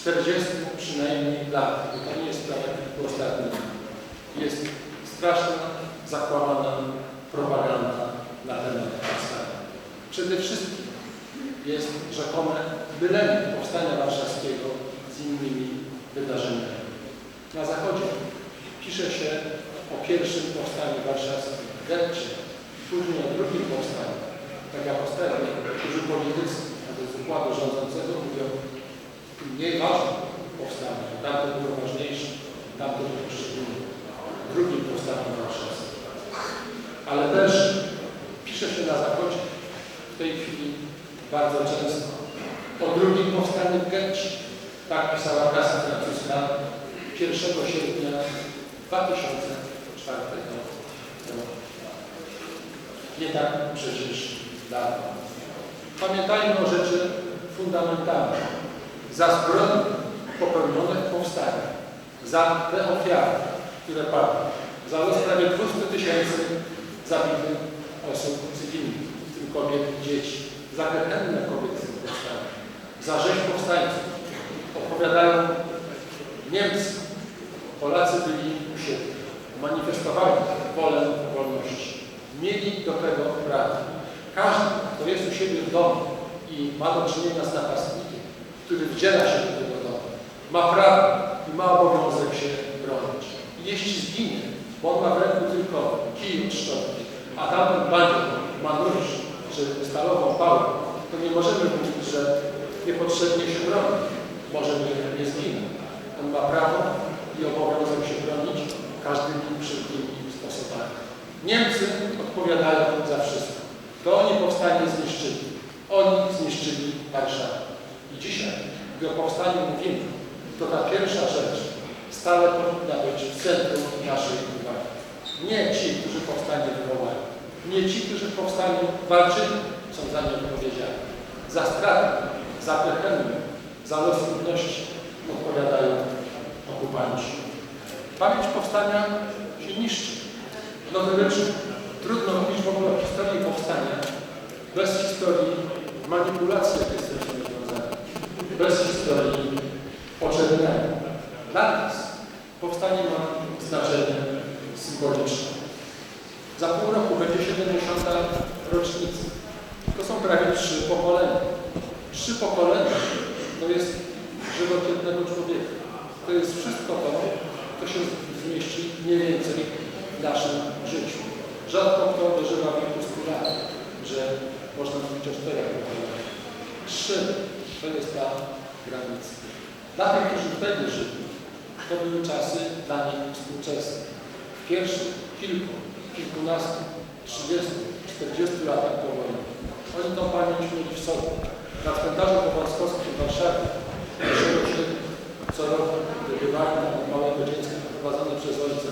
40 przynajmniej lat, bo to nie jest sprawa kilku ostatnich, jest straszna, zakłamana propaganda na temat powstania. Przede wszystkim jest rzekome mylenie powstania warszawskiego z innymi wydarzeniami. Na Zachodzie pisze się o pierwszym powstaniu warszawskim w getcie, później o drugim powstaniu. Tak jak ostatnio niektórzy politycy, nawet z układu rządzącego mówią, mniej ważne powstanie, tamto było ważniejsze, tamto było szczególnie. Drugim powstaniu warszawskim. Ale też pisze się na Zachodzie w tej chwili bardzo często o drugim powstaniu w getcie. Tak pisała prasa francuska 1 sierpnia 2004 roku. Nie tak przecież dawno. Pamiętajmy o rzeczy fundamentalnej. Za zbrodnie popełnione w powstaniu, za te ofiary, które padły, za los prawie 200 tysięcy zabitych osób cywilnych, w tym kobiet i dzieci, za gehennę kobiet w powstaniu, za rzeź powstańców. Opowiadają Niemcy. Polacy byli u siebie. Manifestowali wolę wolności. Mieli do tego prawo. Każdy, kto jest u siebie w domu i ma do czynienia z napastnikiem, który wdziela się do tego domu, ma prawo i ma obowiązek się bronić. I jeśli zginie, bo on ma w ręku tylko kij od szczotki, a tamten bandzior ma nóż czy stalową pałę, to nie możemy mówić, że niepotrzebnie się broni. Może nie, nie zginie. On ma prawo i obowiązek się bronić każdymi wszelkimi sposobami. Niemcy odpowiadają za wszystko. To oni powstanie zniszczyli. Oni zniszczyli Warszawę. I dzisiaj, gdy o powstaniu mówimy, to ta pierwsza rzecz stale powinna być w centrum naszej uwagi. Nie ci, którzy powstanie wywołali. Nie ci, którzy w powstaniu walczyli, są za nie odpowiedzialni. Za straty, za pechełnię, za los ludności odpowiadają okupanci. Pamięć powstania się niszczy. W Nowym trudno mówić w ogóle o historii powstania bez historii manipulacji, jakie związane. Bez historii poczerniania. Dla nas powstanie ma znaczenie symboliczne. Za pół roku będzie 70. rocznica. To są prawie trzy pokolenia. Trzy pokolenia to jest żywot jednego człowieka. To jest wszystko to, co się zmieści mniej więcej w naszym życiu. Rzadko kto dożywa wieku 100 lat, że można mówić o czterech pokoleniach. Trzy to jest ta granica. Dla tych, którzy wtedy żyli, to były czasy dla nich współczesne. W pierwszych kilku, kilkunastu, trzydziestu, czterdziestu latach po wojnie. Oni tą pamięć mieli w sobie. Na cmentarzu Powązkowskim w Warszawie 1 sierpnia co roku wybywali na małego dziecka prowadzone przez ojca.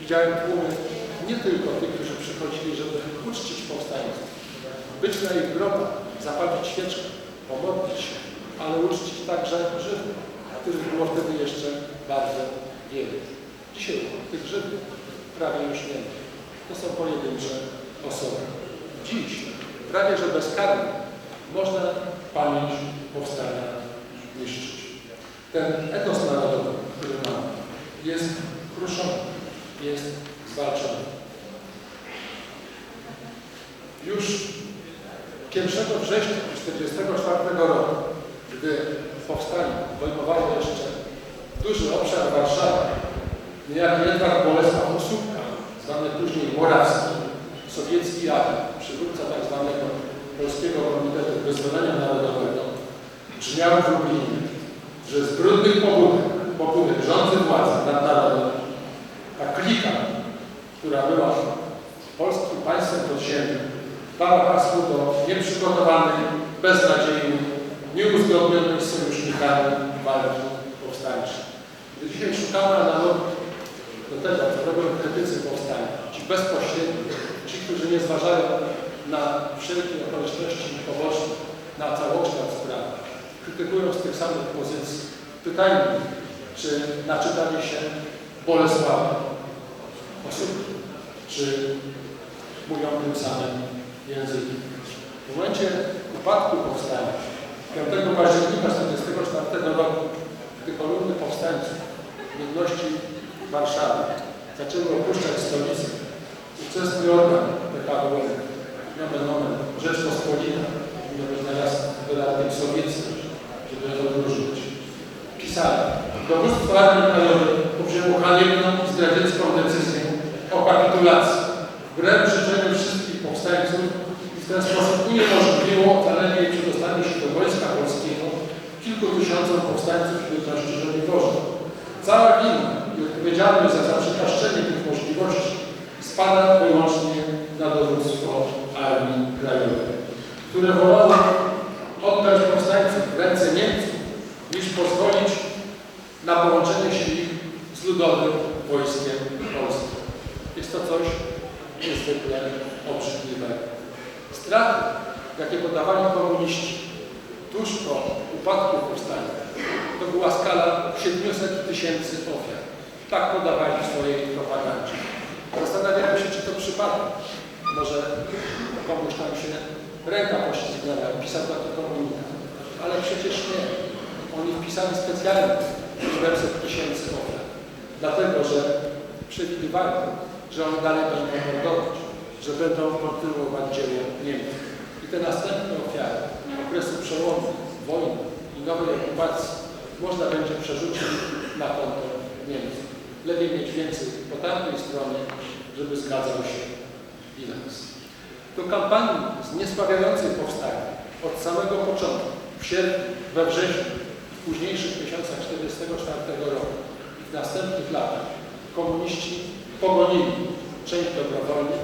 Widziałem tłumy nie tylko tych, którzy przychodzili, żeby uczcić powstańców, być na ich grobach, zapalić świeczkę, pomodlić się, ale uczcić także Żydów, których było wtedy jeszcze bardzo wiele. Dzisiaj tych Żydów prawie już nie ma. To są pojedyncze osoby. Dziś prawie że bezkarnie można pamięć powstania niszczyć. Ten etos narodowy, który mamy, jest kruszony, jest zwalczony. Już 1 września 1944 roku, gdy powstanie obejmowało jeszcze duży obszar Warszawy, niejaki Edward Bolesław Osóbka, zwany później Morawski, sowiecki agent, przywódca tak zwanego Polskiego Komitetu Wyzwolenia Narodowego, brzmiał w Lublinie, że z brudnych pobudek, pobudek rządzy władzy nad narodem, ta klika, która była polskim państwem podziemnym, dała hasło do nieprzygotowanej, beznadziejnej, nieuzgodnionej z sojusznikami walki powstańczej. Gdy dzisiaj szukamy analogii do tego, co robią krytycy powstania, ci bezpośredni, ci, którzy nie zważają na wszelkie okoliczności poboczne, na całokształt sprawy, krytykują z tych samych pozycji. Pytajmy, czy naczytali się Bolesława osób, czy mówią tym samym językiem. W momencie upadku powstania 5 października 1944 roku, gdy kolumny powstańców ludności Warszawy zaczęły opuszczać stolicę, upadku powstania, to była skala 700 tysięcy ofiar. Tak podawali w swojej propagandzie. Zastanawiamy się, czy to przypadek. Może komuś tam się ręka poślizgnęła pisał taki komunikat. Ale przecież nie. Oni wpisali specjalnie 700 tysięcy ofiar. Dlatego, że przewidywali, że oni dalej będą mordować, że będą kontynuować dzieło Niemców. I te następne ofiary okresu przełomu, wojny i nowej okupacji można będzie przerzucić na konto Niemców. Lepiej mieć więcej po tamtej stronie, żeby zgadzał się bilans. Do kampanii zniesławiającej powstanie od samego początku, w sierpniu, we wrześniu, w późniejszych miesiącach 1944 roku i w następnych latach komuniści pogonili część dobrowolnie,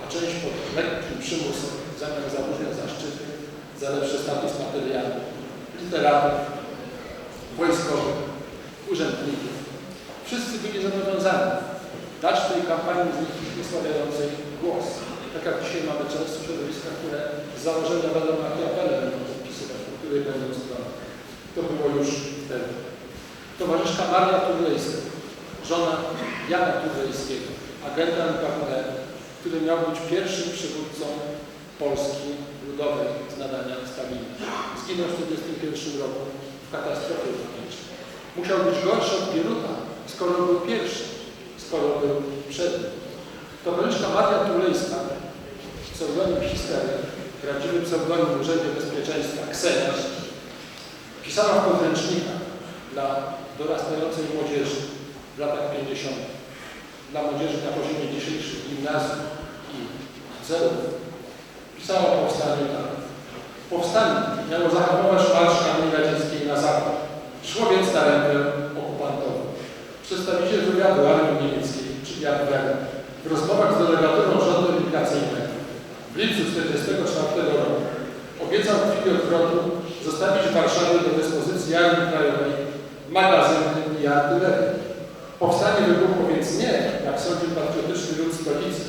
a część pod lekkim przymusem zamiast za różne zaszczyty, za lepszy status materialny, literatów, wojskowych, urzędników. Wszyscy byli zobowiązani dać tej kampanii zniesławiającej głos. Tak jak dzisiaj mamy często środowiska, które z założenia będą na apele będą podpisywać, po której będą strony. To było już wtedy. Towarzyszka Maria Turlejska, żona Jana Turlejskiego, agenta NKWD, który miał być pierwszym przywódcą Polski Ludowej z nadania Stalina. Zginął w 1941 roku w katastrofie lotniczej. Musiał być gorszy od Bieruta, skoro był pierwszy, skoro był przed nim. Towarzyszka Maria Tulejska, pseudonim Histery, prawdziwy pseudonim w Urzędzie Bezpieczeństwa, Ksenia, pisała w podręcznikach dla dorastającej młodzieży w latach 50. Dla młodzieży na poziomie dzisiejszych gimnazjum i celów. Pisała o powstaniu tak. Powstanie miało zahamować marsz armii radzieckiej na zachód. Szło więc na rękę okupantową. Przedstawiciel wywiadu armii niemieckiej, czyli Werner, w rozmowach z delegaturą rządu imigracyjnego w lipcu 1944 roku obiecał w chwili odwrotu zostawić w Warszawie do dyspozycji Armii Krajowej magazyny i artylerię. Powstanie wybuchło więc nie, jak sądził patriotyczny lud stolicy,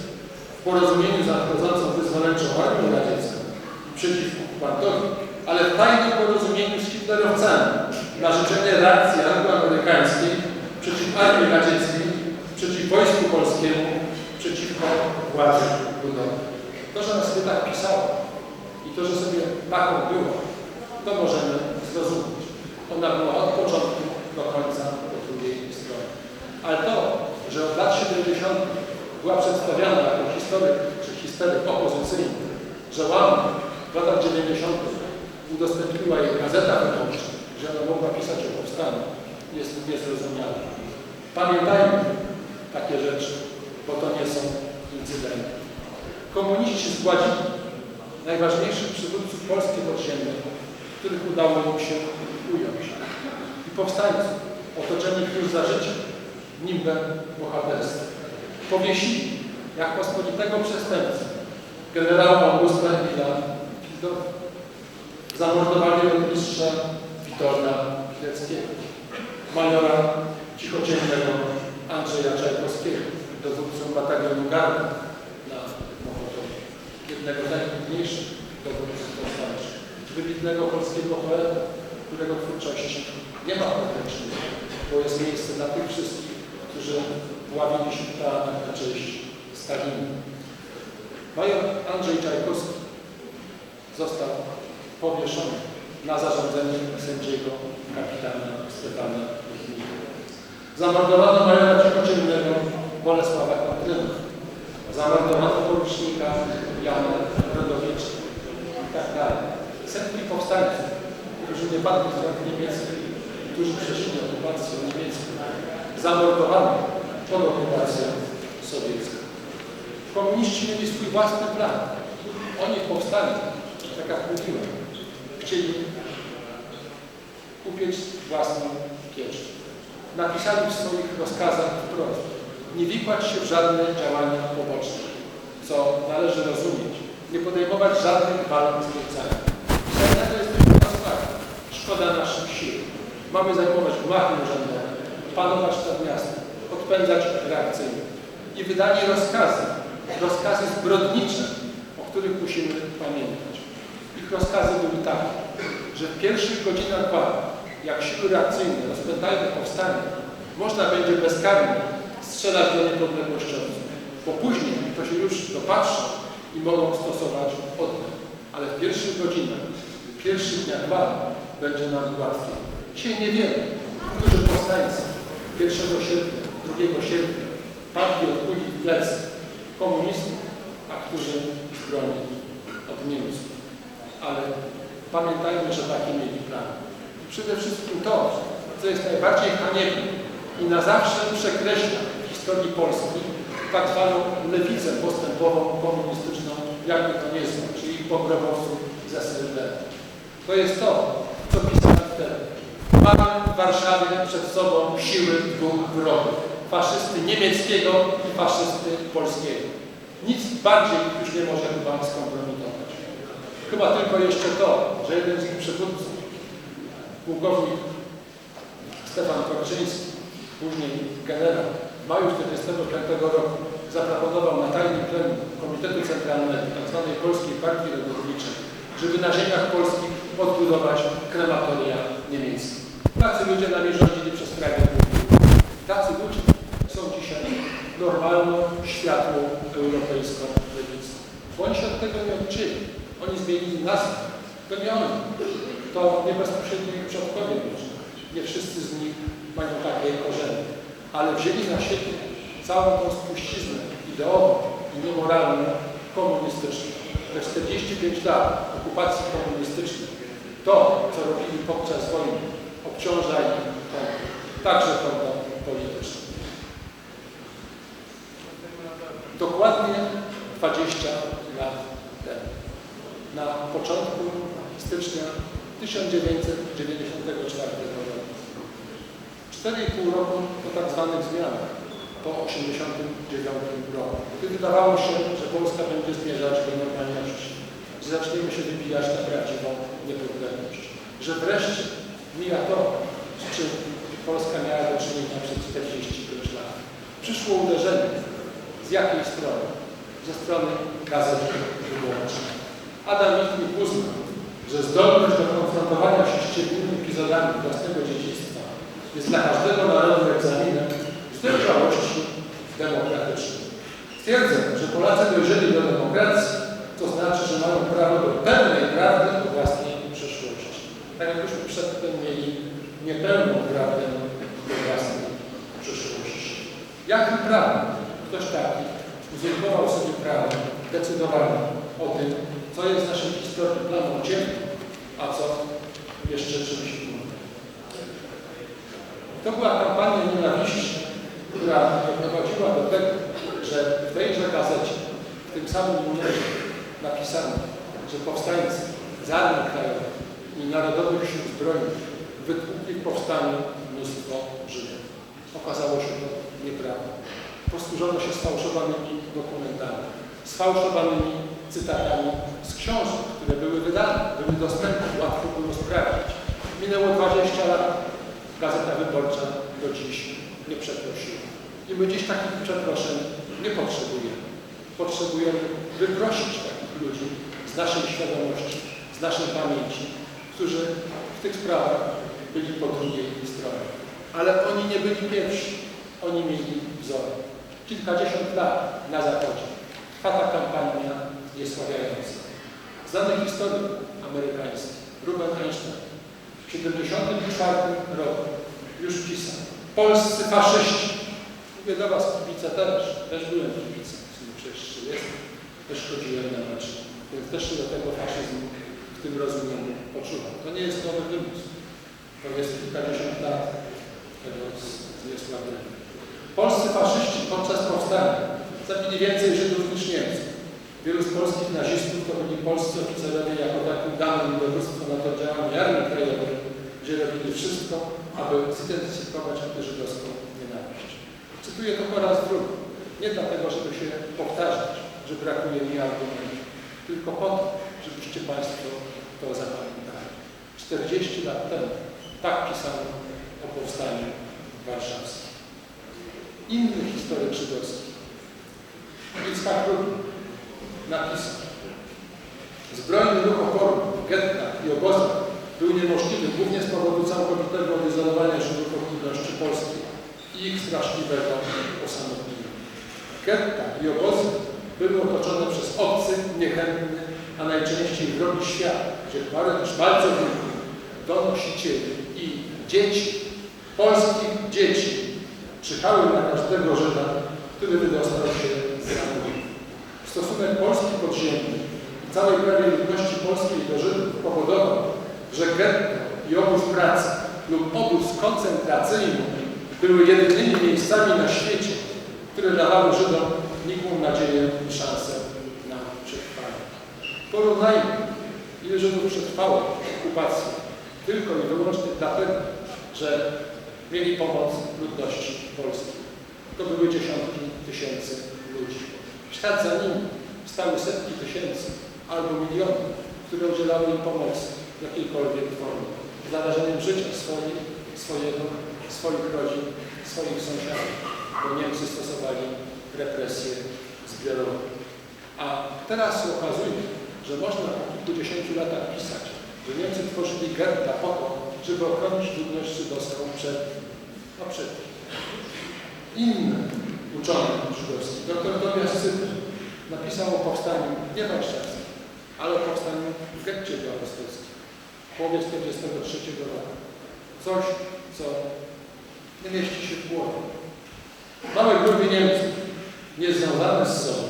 porozumieniu z nadchodzącą wyzwoleńczą armią radziecką przeciw okupantowi, ale w tajnym porozumieniu z hitlerowcami na życzenie reakcji angloamerykańskiej przeciw armii radzieckiej, przeciw wojsku polskiemu, przeciwko władzy ludowej. To, że sobie tak pisała i to, że sobie taką była, to możemy zrozumieć. Ona była od początku do końca po drugiej stronie. Ale to, że od lat 70. była przedstawiana jako historyk czy historyk opozycyjny, że łamie w latach 90. udostępniła jej gazeta wyborcza, że ona mogła pisać o powstaniu, jest niezrozumiałe. Pamiętajmy takie rzeczy, bo to nie są incydenty. Komuniści zgładzili najważniejszych przywódców Polski podziemnej, których udało im się ująć. I powstańców, otoczeni już za życia, nimbem bohaterstwa. Powiesili, jak pospolitego przestępcę, generała Augusta Emila Fidowa. Zamordowali rotmistrza Witolda Pileckiego, majora cichociemnego Andrzeja Czajkowskiego, dowódcą batalionu Garda na Mokotowie, jednego z najwybitniejszych dowódców powstańczych, wybitnego polskiego poeta, którego twórczości nie ma podręcznika, bo jest miejsce dla tych wszystkich, którzy w teatrach na cześć Stalina. Major Andrzej Czajkowski został powieszony na zarządzenie sędziego kapitana Stefana Lichnika. Zamordowano majora cichociemnego Bolesława Kontryna. Zamordowano porucznika Jana Rodowicza i tak dalej. Setki powstańców, którzy nie padli z rąk niemieckich, którzy przeszli okupację niemiecką. Zamordowano pod okupacją sowiecką. Komuniści mieli swój własny plan. Oni powstali, tak jak mówiłem, chcieli kupić własną piecz. Napisali w swoich rozkazach wprost, nie wikłać się w żadne działania poboczne, co należy rozumieć, nie podejmować żadnych walk z Niemcami. Dlatego jesteśmy na fakt. Szkoda naszych sił. Mamy zajmować gmachy urzędowe, panować nad miastem, odpędzać reakcyjnie. I wydanie rozkazy, rozkazy zbrodnicze, o których musimy pamiętać. Ich rozkazy były takie, że w pierwszych godzinach walk, jak siły reakcyjne rozpętają powstanie, można będzie bezkarnie strzelać do niepodległościowców, bo później to się już dopatrzy i mogą stosować oddech. Ale w pierwszych godzinach, w pierwszych dniach walk będzie nam łatwiej. Dzisiaj niewiele. Którzy powstańcy 1 sierpnia, 2 sierpnia padli od kuli w plecy komunistów, a którzy broni od Niemców. Ale pamiętajmy, że taki mieli plan. I przede wszystkim to, co jest najbardziej haniebne i na zawsze przekreśla w historii Polski tak zwaną lewicę postępową komunistyczną, jakby to nie zwał, czyli pogrobowców z SLD. To jest to, co pisali wtedy. Mamy w Warszawie przed sobą siły dwóch wrogów. Faszysty niemieckiego i faszysty polskiego. Nic bardziej już nie może chyba skompromitować. Chyba tylko jeszcze to, że jeden z ich przywódców, pułkownik Stefan Korczyński, później generał, w maju 1945 roku zaproponował na tajnym plenum Komitetu Centralnego tzw. Polskiej Partii Robotniczej, żeby na ziemiach polskich odbudować krematoria niemieckie. Tacy ludzie nami rządzili przez prawie pół. Tacy ludzie są dzisiaj normalną, światłą, europejską lewicą. Bo oni się od tego nie odczyli. Oni zmienili nazwę. To nie oni. To nie bezpośrednio ich przodkowie. Nie wszyscy z nich mają takie korzenie. Ale wzięli na siebie całą tą spuściznę ideową i niemoralną, komunistyczną. Te 45 lat okupacji komunistycznej, to, co robili podczas wojny, obciąża ich tą, także konto Dokładnie 20 lat temu, na początku stycznia 1994 roku. 4,5 roku po tak zwanych zmianach po 1989 roku. Gdy wydawało się, że Polska będzie zmierzać do normalności, że zaczniemy się wybijać na prawdziwą niepodległość, że wreszcie mija to, z czym Polska miała do czynienia przez 45 lat. Przyszło uderzenie. Z jakiej strony? Ze strony gazet wyborczych. Adam Michnik uznał, że zdolność do konfrontowania się z ciemnymi epizodami własnego dziedzictwa jest dla każdego narodu egzaminem z dojrzałości demokratycznej. Twierdzę, że Polacy dojrzeli do demokracji, to znaczy, że mają prawo do pełnej prawdy o własnej przyszłości. Tak jak myśmy przedtem mieli niepełną prawdę o własnej przyszłości. Jakim prawem ktoś taki uzurpował sobie prawo decydowania o tym, co jest historii planą ciemnym, a co jeszcze czymś innym. To była kampania nienawiści, która doprowadziła do tego, że w tejże gazecie, w tym samym numerze napisano, że powstańcy z Armii i Narodowych Sił Zbrojnych wytłukli w powstaniu mnóstwo Żydów. Okazało się to nieprawdą. Posłużono się sfałszowanymi dokumentami, sfałszowanymi cytatami z książek, które były wydane, były dostępne, łatwo było sprawdzić. Minęło 20 lat, Gazeta Wyborcza do dziś nie przeprosiła. I my dziś takich przeproszeń nie potrzebujemy. Potrzebujemy wyprosić takich ludzi z naszej świadomości, z naszej pamięci, którzy w tych sprawach byli po drugiej stronie. Ale oni nie byli pierwsi. Oni mieli wzory. Kilkadziesiąt lat na zachodzie trwa ta kampania niesławiająca. Znany historyk amerykański Ruben Einstein w 1974 roku już pisał, polscy faszyści. Mówię do Was, kibice też, też byłem kibicem, w sumie przecież jestem, też chodziłem na mecz, więc też się do tego faszyzmu w tym rozumieniu poczuwam. To nie jest nowy wymysł, to jest kilkadziesiąt lat tego. Polscy faszyści podczas powstania zabili więcej Żydów niż Niemców. Wielu z polskich nazistów to byli polscy oficerowie jako takim danym dowództwo nad oddziałami Armii Krajowej, gdzie robili wszystko, aby zidentyfikować antyżydowską nienawiść. Cytuję to po raz drugi. Nie dlatego, żeby się powtarzać, że brakuje mi argumentów, tylko po to, żebyście Państwo to zapamiętali. 40 lat temu tak pisano o powstaniu warszawskim. Inny historyk żydowski, Yitzhak Rubin, napisał Zbrojny ruch oporu w gettach i obozach był niemożliwy głównie z powodu całkowitego odizolowania Żydów od ludności polskiej i ich straszliwego osamotnienia. Getta i obozy były otoczone przez obcy, niechętny, a najczęściej wrogi świat, gdzie bardzo wielu donosicieli i dzieci, polskich dzieci, czyhały na każdego Żyda, który wydostał się z zamku. Stosunek Polski podziemnej i całej prawie ludności polskiej do Żydów powodował, że getto i obóz pracy lub obóz koncentracyjny były jedynymi miejscami na świecie, które dawały Żydom nikłą nadzieję i szansę na przetrwanie. Porównajmy, ile Żydów przetrwało okupacji tylko i wyłącznie dlatego, że mieli pomoc ludności polskiej. To były dziesiątki tysięcy ludzi. W ślad za nimi stały setki tysięcy albo miliony, które udzielały im pomocy w jakiejkolwiek formie, z narażeniem życia swojej, swojego, swoich rodzin, swoich sąsiadów, bo Niemcy stosowali represje zbiorowe. A teraz okazuje, że można po kilkudziesięciu latach pisać, że Niemcy tworzyli getta po to, żeby ochronić ludność żydowską przed, no przed innym uczonym żydowskim. Dr Tobias Cypr napisał o powstaniu nie warszawskim, ale o powstaniu w getcie białostockim w połowie 1943 roku. Coś, co nie mieści się w głowie. Małe grupy Niemców, niezwiązane z sobą,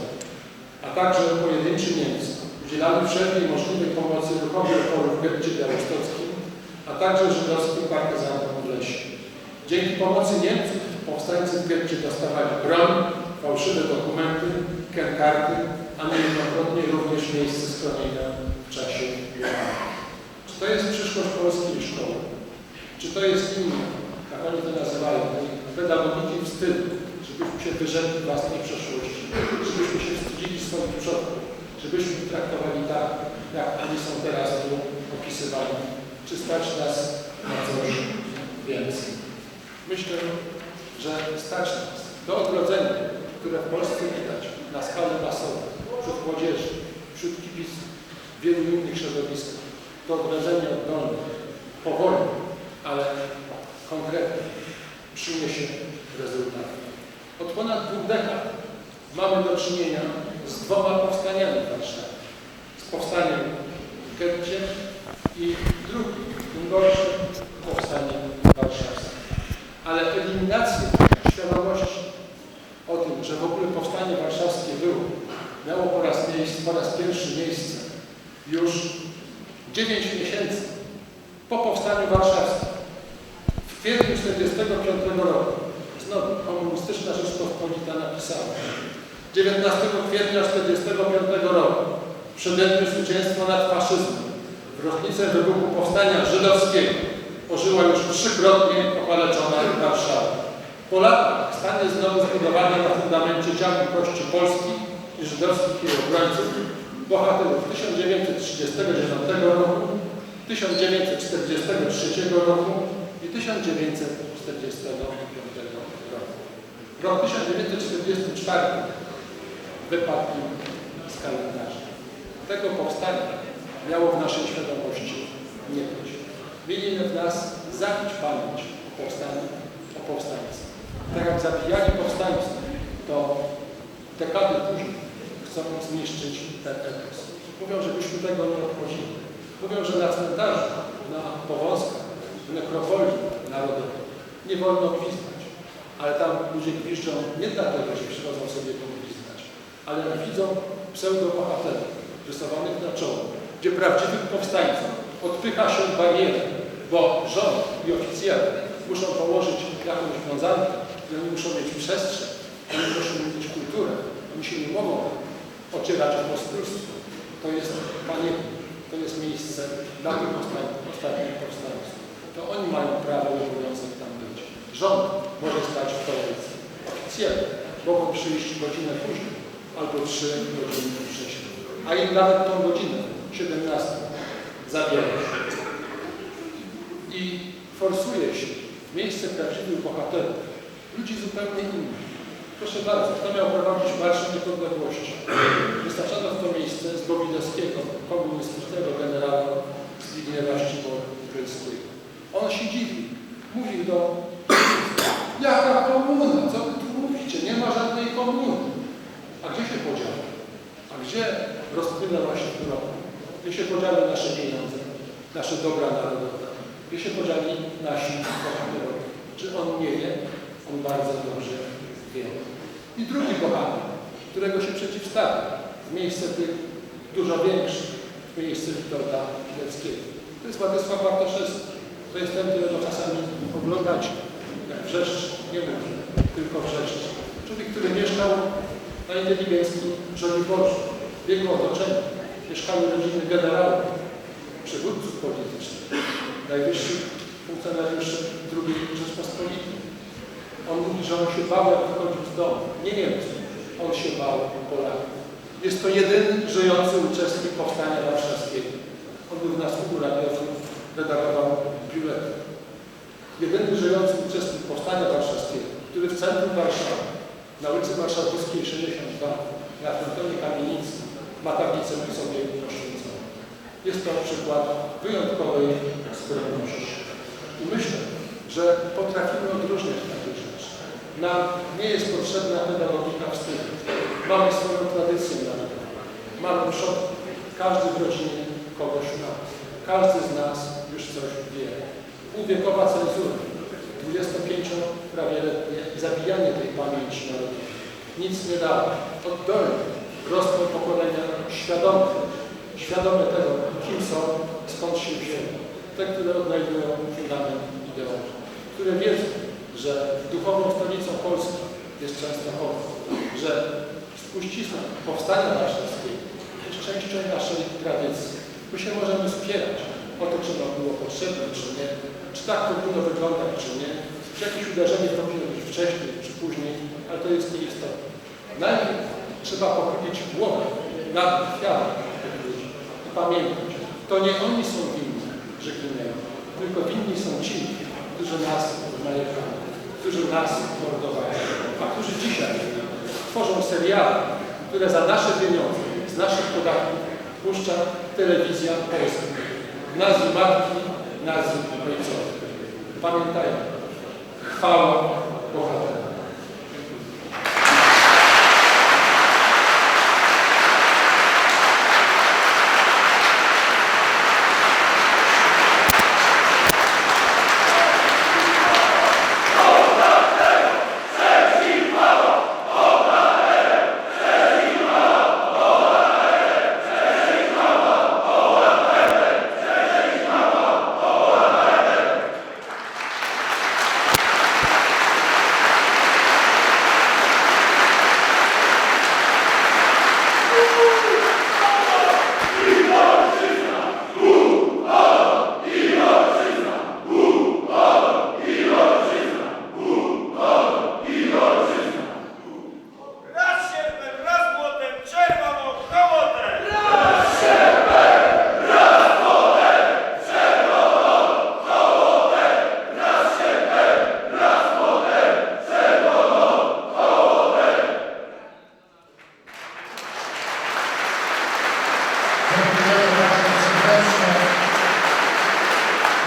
a także pojedynczy Niemcy udzielali wszelkiej możliwej pomocy ruchowi oporu w getcie białostockim, a także żydowskim partyzantom w lesie. Dzięki pomocy Niemców powstańcy w getcie dostawali broń, fałszywe dokumenty, kenkarty, a niejednokrotnie również miejsce schronienia w czasie wojny. Czy to jest przyszłość polskiej szkoły? Czy to jest inna, jak oni to nazywają, pedagogiki wstydu, żebyśmy się wyrzekli własnej przeszłości, żebyśmy się wstydzili swoich przodków, żebyśmy traktowali tak, jak oni są teraz tu opisywani. Czy stać nas na coś więcej? Myślę, że stać nas do odrodzenia, które w Polsce widać na skalę masową, wśród młodzieży, wśród kibiców, w wielu innych środowiskach. To odrodzenie oddolne, powoli, ale konkretnie przyniesie rezultaty. Od ponad dwóch dekad mamy do czynienia z dwoma powstaniami w Warszawie. Z powstaniem w getcie i gorszym, powstaniem warszawskim. Ale eliminacja świadomości o tym, że w ogóle powstanie warszawskie było, miało po raz, miejsce, po raz pierwszy miejsce już 9 miesięcy po powstaniu warszawskim. W kwietniu 1945 roku znowu komunistyczna Rzeczpospolita napisała 19 kwietnia 1945 roku przededniu zwycięstwa nad faszyzmem w rocznicę wybuchu powstania żydowskiego ożyła już trzykrotnie okaleczona Warszawa. Po latach stanie znowu zbudowana na fundamencie działu kości polskich i żydowskich jej obrońców, bohaterów 1939 roku, 1943 roku i 1945 roku. Rok 1944 wypadł z kalendarza. Tego powstania miało w naszej świadomości nie być. Mieli w nas zabić pamięć o powstaniu, o powstańcach. Tak jak zabijali powstańców, to dekady później chcą zniszczyć ten etos. Mówią, żebyśmy tego nie obchodzili. Mówią, że na cmentarzu, na powązkach, w nekropolii narodowej nie wolno gwizdać. ale tam ludzie gwiżdżą nie dlatego, że przychodzą sobie pogwizdać, ale widzą pseudo-bohaterów rysowanych na czoło, gdzie prawdziwych powstańców odpycha się od bariery, bo rząd i oficjele muszą położyć jakąś wiązankę, oni muszą mieć przestrzeń, oni muszą mieć kulturę, oni się nie mogą ocierać o pospólstwo. To jest, panie, to jest miejsce dla tych ostatnich powstańców. To oni mają prawo i obowiązek tam być. Rząd może stać w kolejce. Oficjele mogą przyjść godzinę później albo trzy godziny wcześniej. A im nawet tą godzinę, 17, zabiera i forsuje się w miejsce prawdziwych bohaterów, ludzi zupełnie innych. Proszę bardzo, kto miał prowadzić Marsz Niepodległości? Wystarczono w to miejsce z Bobidowskiego, komunistycznego generała Zbigniewa Ścibor-Brylskiego. On się dziwi. Mówił do jaka komuna? Co wy tu mówicie? Nie ma żadnej komuny. A gdzie się podziała? A gdzie rozpłynęła się Europa? Gdzie się podziały nasze pieniądze, nasze dobra narodowe? Gdzie się podzieli nasi bohaterowie? Czy on nie wie? On bardzo dobrze wie. I drugi bohater, którego się przeciwstawia w miejsce tych dużo większych, w miejsce Witolda Pileckiego. To jest Władysław Bartoszewski. To jest ten, którego czasami oglądacie. Jak wrzeszcz nie mówi, tylko wrzeszcz. Człowiek, który mieszkał na inteligenckim Żoliborzu, w jego otoczeniu. Mieszkały rodziny generałów, przywódców politycznych, najwyższych funkcjonariuszy II Rzeczpospolitej. On mówi, że on się bał, jak wychodził z domu. Nie Niemców, on się bał Polaków. Jest to jedyny żyjący uczestnik Powstania Warszawskiego. On był na słuchu radiowym, redagował biuletyn. Jedyny żyjący uczestnik Powstania Warszawskiego, który w centrum Warszawy, na ulicy Warszawskiej 62, na frontonie kamienicy, ma tablicę sobie poświęconą. Jest to przykład wyjątkowej skromności. I myślę, że potrafimy odróżniać takie rzeczy. Nam nie jest potrzebna pedagogika wstydu. Mamy swoją tradycję narodową. Mamy przodków. Każdy w rodzinie kogoś ma. Każdy z nas już coś wie. Półwiekowa cenzura, 25 prawie letnie zabijanie tej pamięci narodowej. Nic nie dało. Oddolnie rosną pokolenia świadome, świadome tego, kim są, skąd się wzięli. Te, które odnajdują fundament ideologii, które wiedzą, że duchową stolicą Polski jest Częstochowa, że spuścizna powstania warszawskiego jest częścią naszej tradycji. My się możemy spierać o to, czy ono było potrzebne, czy nie, czy tak powinno wyglądać, czy nie, czy jakieś uderzenie powinno być wcześniej, czy później, ale to jest nieistotne. Najpierw trzeba pochylić głowę nad kwiatem tych i pamiętać, to nie oni są winni, że ginęli, tylko winni są ci, którzy nas najechali, którzy nas mordowali, a którzy dzisiaj tworzą seriale, które za nasze pieniądze, z naszych podatków puszcza telewizja polska. Nazwy matki, nazwy ojcowe. Pamiętajmy, chwała bohatera.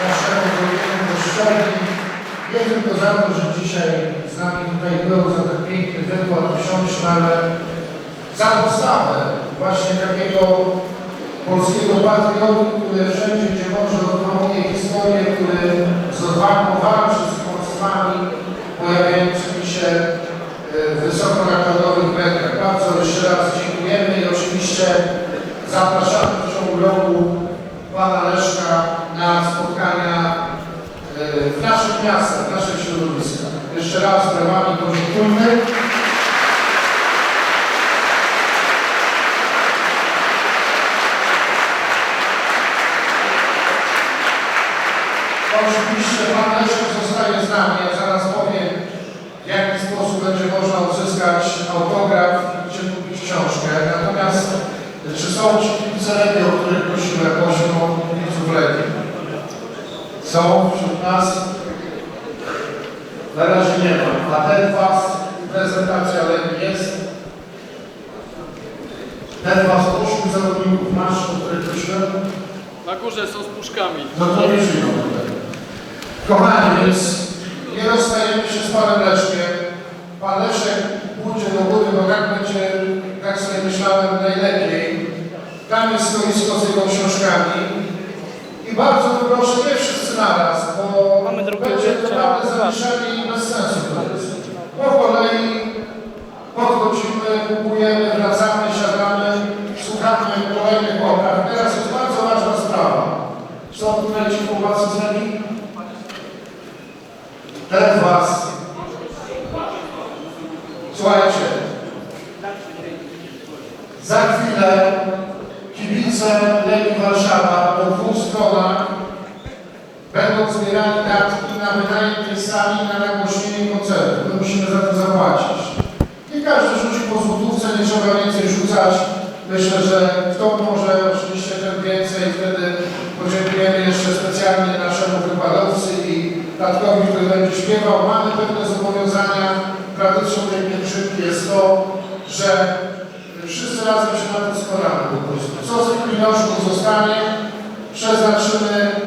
naszemu drugiemu gościowi. Nie tylko za to, że dzisiaj z nami tutaj był, za ten piękny wykład wsiąść, ale za postawę właśnie takiego polskiego patriotu, który wszędzie, gdzie może odpromuje historię, który z odwagą walczy z kłamstwami pojawiającymi się e, wysoko nakładowych metrach. Bardzo jeszcze raz dziękujemy i oczywiście zapraszamy. Naszych środowiska. Jeszcze raz brawami podziękujmy. Oczywiście Pan Leszek zostaje z nami, ja zaraz powiem, w jaki sposób będzie można uzyskać autograf gdzie kupić książkę. Natomiast czy są ci kibice Legii, o których prosiłem, prosił o kibiców Legii? Są wśród nas? Na razie nie ma. A ten was, prezentacja Legii jest? Ten was ośmiu zawodników masz, o których prosiłem? Na górze są z puszkami. No to nie tutaj. Kochani, więc nie rozstajemy się z Panem Leszkiem. Pan Leszek pójdzie do góry, bo tak będzie, tak sobie myślałem, najlepiej. Tam jest stoisko z jego książkami. I bardzo proszę, nie wszyscy naraz, bo naprawdę zamieszanie i bez sensu to jest. Po kolei podchodzimy, kupujemy,